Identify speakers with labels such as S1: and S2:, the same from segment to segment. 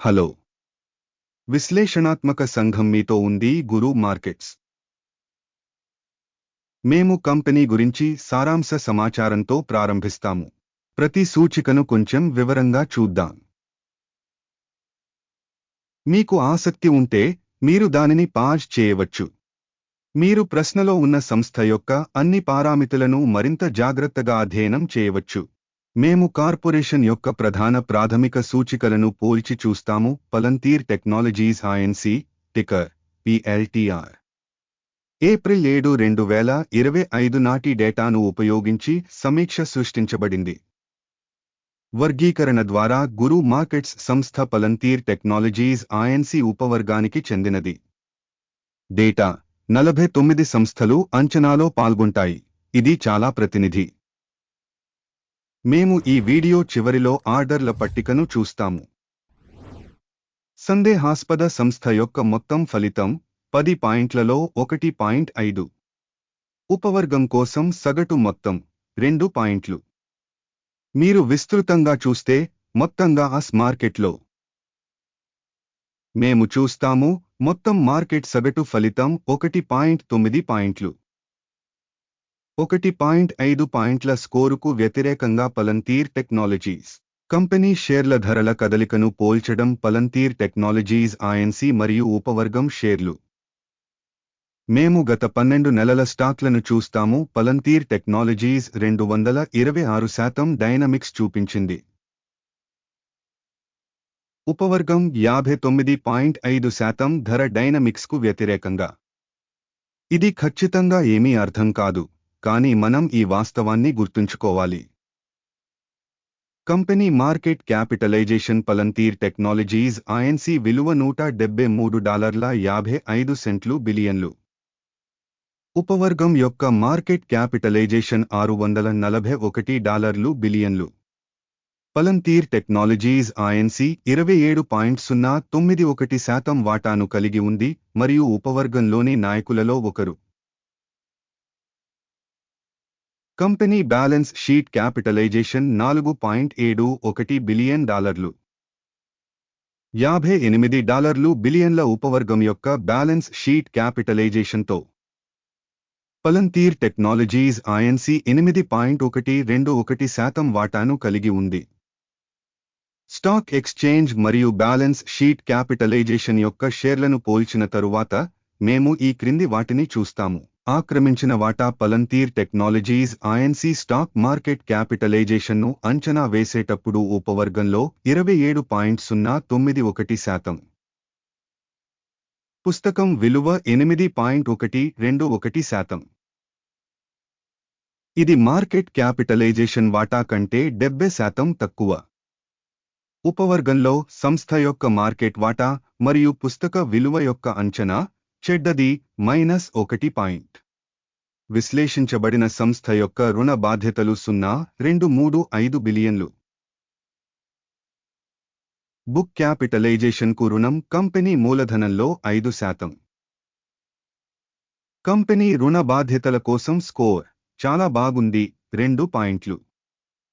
S1: Hello. విశ్లేషణాత్మక సంఘం మీతో ఉంది గురు మార్కెట్స్. మేము కంపెనీ గురించి సారాంశ సమాచారంతో ప్రారంభిస్తాము. ప్రతి సూచికను కొంచెం వివరంగా చూద్దాం. మీకు ఆసక్తి ఉంటే మీరు దానిని పాజ్ చేయవచ్చు. మీరు ప్రశ్నలో ఉన్న సంస్థ యొక్క అన్ని పారామితులను మరింత జాగ్రత్తగా అధ్యయనం చేయవచ్చు. మేము కార్పొరేషన్ యొక్క ప్రధాన ప్రాథమిక సూచికలను పోల్చి చూస్తాము. Palantir Technologies INC ticker PLTR April ఏడు రెండు వేల ఇరవై ఐదు నాటి డేటాను ఉపయోగించి సమీక్ష సృష్టించబడింది. వర్గీకరణ ద్వారా గురు మార్కెట్స్ సంస్థ పలంతీర్ టెక్నాలజీస్ ఐఎన్సి ఉపవర్గానికి చెందినది. డేటా నలభై తొమ్మిది సంస్థలు అంచనాలో పాల్గొంటాయి. ఇది చాలా ప్రతినిధి. మేము ఈ వీడియో చివరిలో ఆర్డర్ల పట్టికను చూస్తాము. సందేహాస్పద సంస్థ యొక్క మొత్తం ఫలితం పది పాయింట్లలో ఒకటి పాయింట్ ఐదు. ఉపవర్గం కోసం సగటు మొత్తం రెండు పాయింట్లు. మీరు విస్తృతంగా చూస్తే మొత్తంగా అస్ మార్కెట్లో. మేము చూస్తాము మొత్తం మార్కెట్ సగటు ఫలితం ఒకటి పాయింట్ తొమ్మిది పాయింట్లు. ఒకటి పాయింట్ ఐదు పాయింట్ల స్కోరుకు వ్యతిరేకంగా పలంతీర్ టెక్నాలజీస్ కంపెనీ షేర్ల ధరల కదలికను పోల్చడం పలంతీర్ టెక్నాలజీస్ ఐఎన్సి మరియు ఉపవర్గం షేర్లు. మేము గత పన్నెండు నెలల స్టాక్లను చూస్తాము. పలంతీర్ టెక్నాలజీస్ రెండు వందల ఇరవై ఆరు శాతం డైనమిక్స్ చూపించింది. ఉపవర్గం యాభై తొమ్మిది పాయింట్ ఐదు శాతం ధర డైనమిక్స్కు వ్యతిరేకంగా. ఇది ఖచ్చితంగా ఏమీ అర్థం కాదు. కానీ మనం ఈ వాస్తవాన్ని గుర్తుంచుకోవాలి. Company market capitalisation Palantir Technologies INC విలువ నూట డెబ్బై మూడు డాలర్ల యాభై ఐదు సెంట్లు బిలియన్లు. ఉపవర్గం యొక్క మార్కెట్ క్యాపిటలైజేషన్ ఆరు వందల నలభై ఒకటి డాలర్లు బిలియన్లు. పలంతీర్ టెక్నాలజీస్ ఐఎన్సీ ఇరవై ఏడు పాయింట్ సున్నా తొమ్మిది ఒకటి శాతం వాటాను కలిగి ఉంది మరియు ఉపవర్గంలోని నాయకులలో ఒకరు. కంపెనీ బ్యాలెన్స్ షీట్ క్యాపిటలైజేషన్ నాలుగు పాయింట్ ఏడు ఒకటి బిలియన్ డాలర్లు. యాభై ఎనిమిది డాలర్లు బిలియన్ల ఉపవర్గం యొక్క బ్యాలెన్స్ షీట్ క్యాపిటలైజేషన్తో. పలంతీర్ టెక్నాలజీస్ ఐఎన్సీ ఎనిమిది పాయింట్ ఒకటి రెండు ఒకటి శాతం వాటాను కలిగి ఉంది. స్టాక్ ఎక్స్చేంజ్ మరియు బ్యాలెన్స్ షీట్ క్యాపిటలైజేషన్ యొక్క షేర్లను పోల్చిన తరువాత మేము ఈ క్రింది వాటిని చూస్తాము. ఆక్రమించిన వాటా Palantir Technologies INC stock market క్యాపిటలైజేషన్ను అంచనా వేసేటప్పుడు ఉపవర్గంలో ఇరవై ఏడు పాయింట్ సున్నా తొమ్మిది ఒకటి శాతం. పుస్తకం విలువ ఎనిమిది పాయింట్ ఒకటి రెండు ఒకటి శాతం. ఇది మార్కెట్ క్యాపిటలైజేషన్ వాటా కంటే డెబ్బై శాతం తక్కువ. ఉపవర్గంలో సంస్థ యొక్క మార్కెట్ వాటా మరియు పుస్తక విలువ యొక్క అంచనా చెడ్డది మైనస్ ఒకటి పాయింట్. విశ్లేషించబడిన సంస్థ యొక్క రుణ బాధ్యతలు సున్నా రెండు మూడు ఐదు బిలియన్లు. బుక్ క్యాపిటలైజేషన్కు రుణం కంపెనీ మూలధనంలో ఐదు శాతం. కంపెనీ రుణ బాధ్యతల కోసం స్కోర్ చాలా బాగుంది రెండు పాయింట్లు.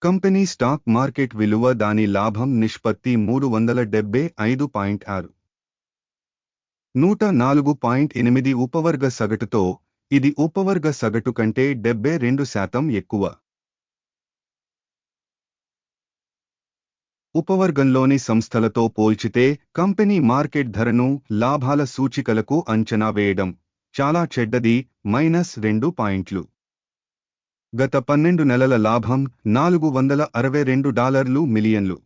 S1: కంపెనీ స్టాక్ మార్కెట్ విలువ దాని లాభం నిష్పత్తి మూడు వందల డెబ్బై ఐదు పాయింట్ ఆరు. నూట నాలుగు పాయింట్ ఎనిమిది ఉపవర్గ సగటుతో ఇది ఉపవర్గ సగటు కంటే డెబ్బై రెండు శాతం ఎక్కువ. ఉపవర్గంలోని సంస్థలతో పోల్చితే కంపెనీ మార్కెట్ ధరను లాభాల సూచికలకు అంచనా వేయడం చాలా చెడ్డది మైనస్ రెండు పాయింట్లు. గత పన్నెండు నెలల లాభం నాలుగు వందల అరవై రెండు డాలర్లు మిలియన్లు.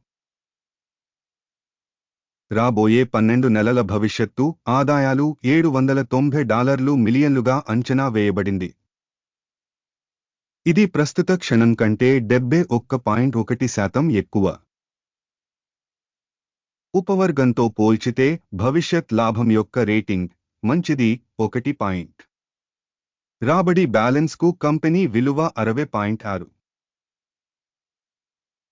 S1: రాబోయే పన్నెండు నెలల భవిష్యత్తు ఆదాయాలు ఏడు వందల తొంభై డాలర్లు మిలియన్లుగా అంచనా వేయబడింది. ఇది ప్రస్తుత క్షణం కంటే డెబ్బై ఒక్క పాయింట్ ఒకటి శాతం ఎక్కువ. ఉపవర్గంతో పోల్చితే భవిష్యత్ లాభం యొక్క రేటింగ్ మంచిది ఒకటి పాయింట్. రాబడి బ్యాలెన్స్కు కంపెనీ విలువ అరవై పాయింట్ ఆరు.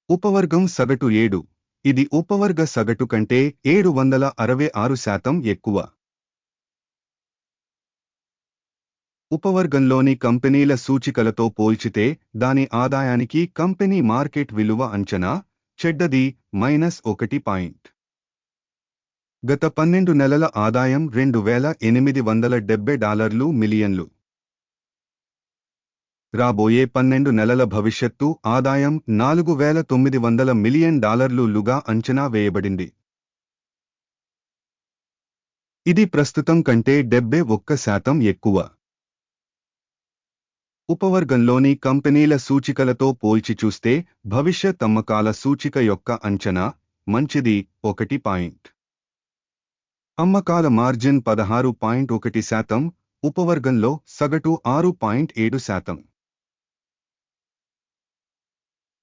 S1: ఉపవర్గం సగటు ఏడు. ఇది ఉపవర్గ సగటు కంటే ఏడు వందల అరవై ఆరు శాతం ఎక్కువ. ఉపవర్గంలోని కంపెనీల సూచికలతో పోల్చితే దాని ఆదాయానికి కంపెనీ మార్కెట్ విలువ అంచనా చెడ్డది మైనస్ ఒకటి పాయింట్. గత పన్నెండు నెలల ఆదాయం రెండు వేల ఎనిమిది వందల డెబ్బై డాలర్లు మిలియన్లు. రాబోయే పన్నెండు నెలల భవిష్యత్తు ఆదాయం నాలుగు వేల తొమ్మిది వందల మిలియన్ డాలర్లు లుగా అంచనా వేయబడింది. ఇది ప్రస్తుతం కంటే డెబ్బై ఒక్క శాతం ఎక్కువ. ఉపవర్గంలోని కంపెనీల సూచికలతో పోల్చి చూస్తే భవిష్యత్ అమ్మకాల సూచిక యొక్క అంచనా మంచిది ఒకటి పాయింట్. అమ్మకాల మార్జిన్ పదహారు పాయింట్ ఒకటి శాతం ఉపవర్గంలో సగటు ఆరు పాయింట్ ఏడు శాతం.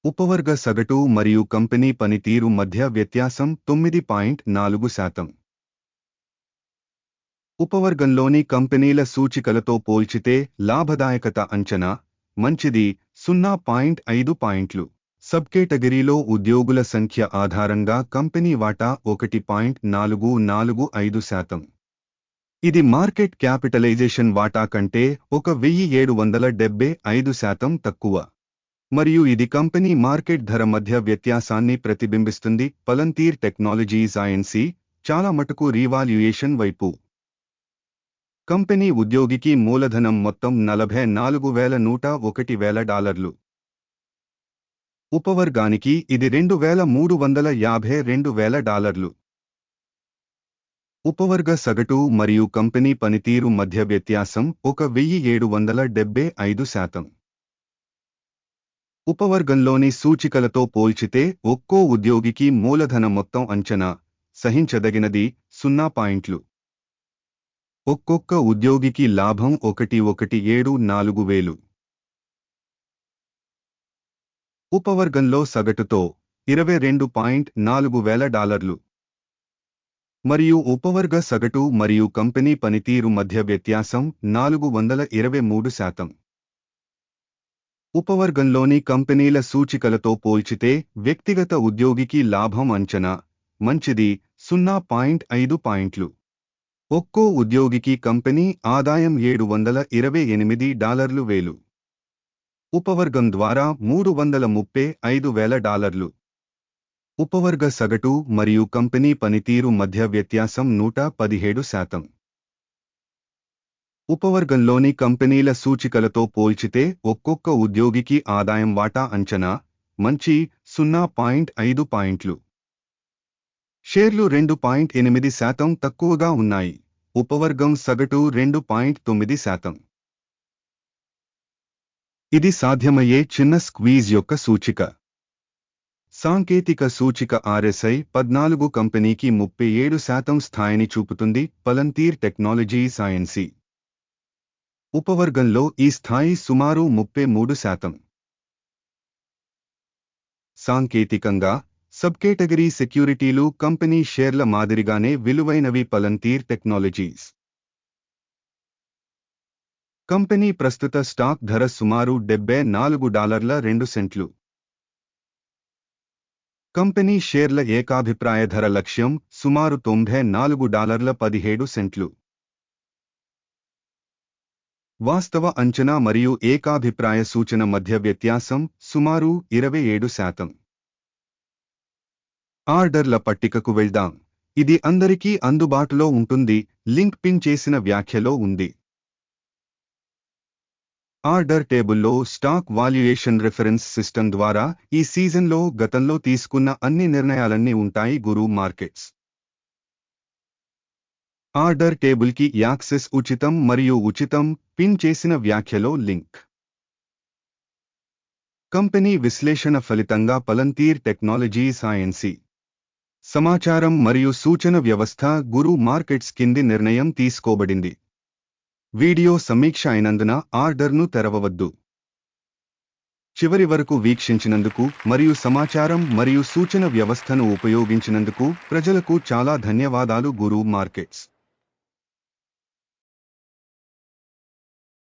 S1: ఉపవర్గ సగటు మరియు కంపెనీ పనితీరు మధ్య వ్యత్యాసం తొమ్మిది పాయింట్ నాలుగు శాతం. ఉపవర్గంలోని కంపెనీల సూచికలతో పోల్చితే లాభదాయకత అంచనా మంచిది సున్నా పాయింట్ ఐదు పాయింట్లు. సబ్ కేటగిరీలో ఉద్యోగుల సంఖ్య ఆధారంగా కంపెనీ వాటా ఒకటి పాయింట్ నాలుగు నాలుగు ఐదు శాతం. ఇది మార్కెట్ క్యాపిటలైజేషన్ వాటా కంటే ఒక వెయ్యి ఏడు వందల డెబ్బై ఐదు శాతం తక్కువ. మరియు ఇది కంపెనీ మార్కెట్ ధర మధ్య వ్యత్యాసాన్ని ప్రతిబింబిస్తుంది. పలంతీర్ టెక్నాలజీస్ ఐఎన్సి చాలా మటుకు రీవాల్యుయేషన్ వైపు. కంపెనీ ఉద్యోగికి మూలధనం మొత్తం నలభై నాలుగు వేల నూట ఒకటి వేల డాలర్లు. ఉపవర్గానికి ఇది రెండు వేల మూడు వందల యాభై రెండు వేల డాలర్లు. ఉపవర్గ సగటు మరియు కంపెనీ పనితీరు మధ్య వ్యత్యాసం ఒక వెయ్యి ఏడు వందల డెబ్బై ఐదు శాతం. ఉపవర్గంలోని సూచికలతో పోల్చితే ఒక్కో ఉద్యోగికి మూలధన మొత్తం అంచనా సహించదగినది సున్నా పాయింట్లు. ఒక్కొక్క ఉద్యోగికి లాభం ఒకటి ఒకటి ఏడు నాలుగు వేలు. ఉపవర్గంలో సగటుతో ఇరవై రెండు పాయింట్ నాలుగు వేల డాలర్లు. మరియు ఉపవర్గ సగటు మరియు కంపెనీ పనితీరు మధ్య వ్యత్యాసం నాలుగు వందల ఇరవై మూడు శాతం. ఉపవర్గంలోని కంపెనీల సూచికలతో పోల్చితే వ్యక్తిగత ఉద్యోగికి లాభం అంచనా. మంచిది సున్నా పాయింట్ ఐదు పాయింట్లు. ఒక్కో ఉద్యోగికి కంపెనీ ఆదాయం ఏడు వందల ఇరవై ఎనిమిది డాలర్లు వేలు. ఉపవర్గం ద్వారా మూడు వందల ముప్పై ఐదు వేల డాలర్లు. ఉపవర్గ సగటు మరియు కంపెనీ పనితీరు మధ్య వ్యత్యాసం నూట పదిహేడు శాతం. ఉపవర్గంలోని కంపెనీల సూచికలతో పోల్చితే ఒక్కొక్క ఉద్యోగికి ఆదాయం వాటా అంచనా మంచి సున్నా పాయింట్ ఐదు పాయింట్లు. షేర్లు రెండు పాయింట్ ఎనిమిది శాతం తక్కువగా ఉన్నాయి. ఉపవర్గం సగటు రెండు పాయింట్ తొమ్మిది శాతం. ఇది సాధ్యమయ్యే చిన్న స్క్వీజ్ యొక్క సూచిక. సాంకేతిక సూచిక ఆర్ఎస్ఐ పద్నాలుగు కంపెనీకి ముప్పై ఏడు శాతం స్థాయిని చూపుతుంది పలంతీర్ టెక్నాలజీ సైన్సీ. ఉపవర్గంలో ఈ స్థాయి సుమారు ముప్పై మూడు శాతం. సాంకేతికంగా సబ్ కేటగిరీ సెక్యూరిటీలు కంపెనీ షేర్ల మాదిరిగానే విలువైనవి పలంతీర్ టెక్నాలజీస్. కంపెనీ ప్రస్తుత స్టాక్ ధర సుమారు డెబ్బై నాలుగు డాలర్ల రెండు సెంట్లు. కంపెనీ షేర్ల ఏకాభిప్రాయ ధర లక్ష్యం సుమారు తొంభై నాలుగు డాలర్ల పదిహేడు సెంట్లు. వాస్తవ అంచనా మరియు ఏకాభిప్రాయ సూచన మధ్య వ్యత్యాసం సుమారు ఇరవై ఏడు శాతం. ఆర్డర్ల పట్టికకు వెళ్దాం. ఇది అందరికీ అందుబాటులో ఉంటుంది. లింక్ పిన్ చేసిన వ్యాఖ్యలో ఉంది. ఆర్డర్ టేబుల్లో స్టాక్ వాల్యుయేషన్ రిఫరెన్స్ సిస్టమ్ ద్వారా ఈ సీజన్లో గతంలో తీసుకున్న అన్ని నిర్ణయాలన్నీ ఉంటాయి గురు మార్కెట్స్. ఆర్డర్ టేబుల్కి యాక్సెస్ ఉచితం మరియు ఉచితం పిన్ చేసిన వ్యాఖ్యలో లింక్. కంపెనీ విశ్లేషణ ఫలితంగా పలంతీర్ టెక్నాలజీ సాయన్సీ. సమాచారం మరియు సూచన వ్యవస్థ గురు మార్కెట్స్ కింది నిర్ణయం తీసుకోబడింది. వీడియో సమీక్ష అయినందున ఆర్డర్ను తెరవవద్దు. చివరి వరకు వీక్షించినందుకు మరియు సమాచారం మరియు సూచన వ్యవస్థను ఉపయోగించినందుకు ప్రజలకు చాలా ధన్యవాదాలు గురు మార్కెట్స్.